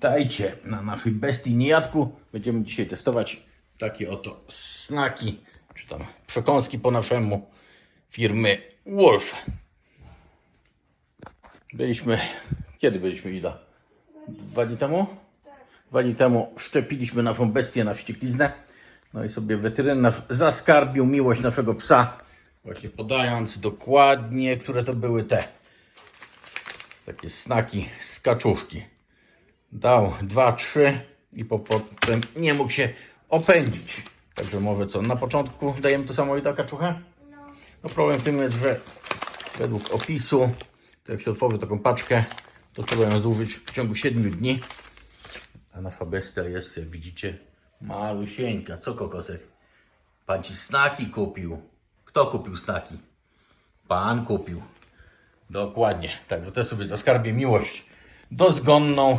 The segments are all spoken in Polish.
Witajcie na naszej bestii niejadku. Będziemy dzisiaj testować takie oto snaki, czy tam przekąski po naszemu firmy Wolf. Byliśmy, kiedy byliśmy Ida? Dwa dni temu? Dwa dni temu szczepiliśmy naszą bestię na wściekliznę. No i sobie weterynarz zaskarbił miłość naszego psa, właśnie podając dokładnie, które to były te takie snaki z kaczuszki. Dał dwa, trzy i po, potem nie mógł się opędzić. Także może co, na początku dajemy to samo i ta kaczucha? No problem w tym jest, że według opisu, to jak się otworzy taką paczkę, to trzeba ją zużyć w ciągu 7 dni. A nasza bestia jest, jak widzicie, malusieńka. Co kokosek? Pan ci snaki kupił. Kto kupił snaki? Pan kupił. Dokładnie. Także to sobie zaskarbię miłość dozgonną.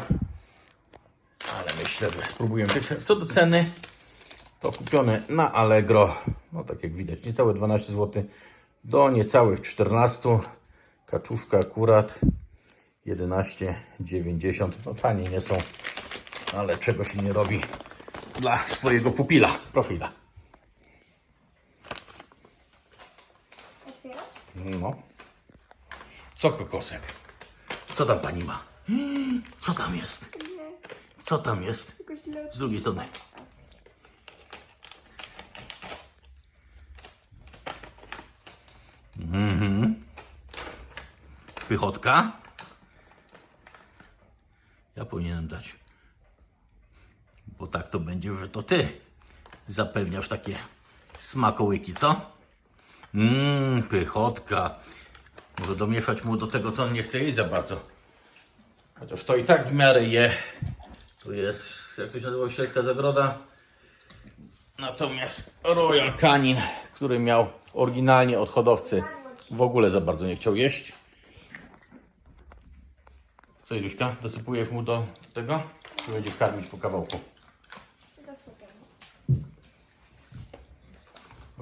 Że spróbujemy. Co do ceny, to kupione na Allegro. No tak jak widać, niecałe 12 zł do niecałych 14. Kaczuszka akurat 11,90. No tanie nie są, ale czego się nie robi dla swojego pupila. Otwierać? No. Co kokosek? Co tam pani ma? Co tam jest? Co tam jest? Z drugiej strony. Mhm. Pychotka. Ja powinienem dać. Bo tak to będzie, że to ty zapewniasz takie smakołyki, co? Mmm, pychotka. Może domieszać mu do tego, co on nie chce jeść za bardzo. Chociaż to i tak w miarę je. Tu jest, jak to się nazywa, Sielska Zagroda. Natomiast Royal Canin, który miał oryginalnie od hodowcy, w ogóle za bardzo nie chciał jeść. Co, Juśka, dosypujesz mu do, tego? Czy będziesz karmić po kawałku?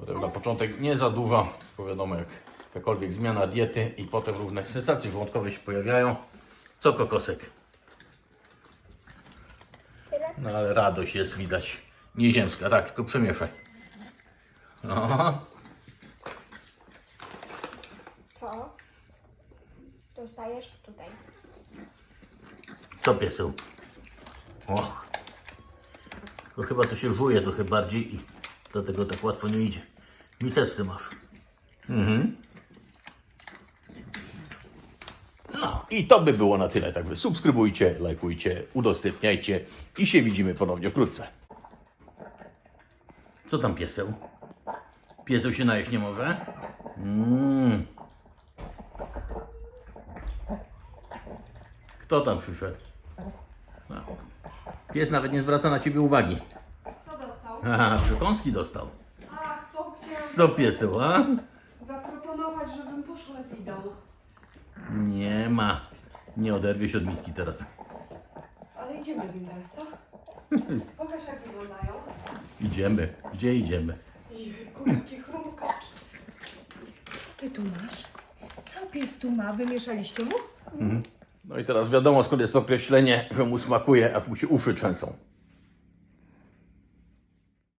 Tak na początek nie za dużo, bo wiadomo, jak jakakolwiek zmiana diety i potem różne sensacje żołądkowe się pojawiają. Co kokosek? No ale radość jest widać nieziemska, tak, tylko przemieszaj. No, To dostajesz tutaj. co pieseł? Och, tylko chyba to się żuje trochę bardziej i dlatego tak łatwo nie idzie. Miseczce masz. Mhm. No i to by było na tyle. Także subskrybujcie, lajkujcie, udostępniajcie i się widzimy ponownie wkrótce. Co tam pieseł? Pieseł się najeść nie może? Mm. Kto tam przyszedł? No. Pies nawet nie zwraca na ciebie uwagi. Co dostał? Aha, przekąski dostał. Ach, chciałam Co pieseł, a? zaproponować, żebym poszła z Idą. Nie ma. Nie oderwie się od miski teraz. Ale idziemy z nim teraz, co? Pokaż jak wyglądają. Idziemy. Gdzie idziemy? Jejku, jaki chrumkacz. Co ty tu masz? Co pies tu ma? Wymieszaliście mu? No i teraz wiadomo skąd jest to określenie, że mu smakuje, aż mu się uszy trzęsą.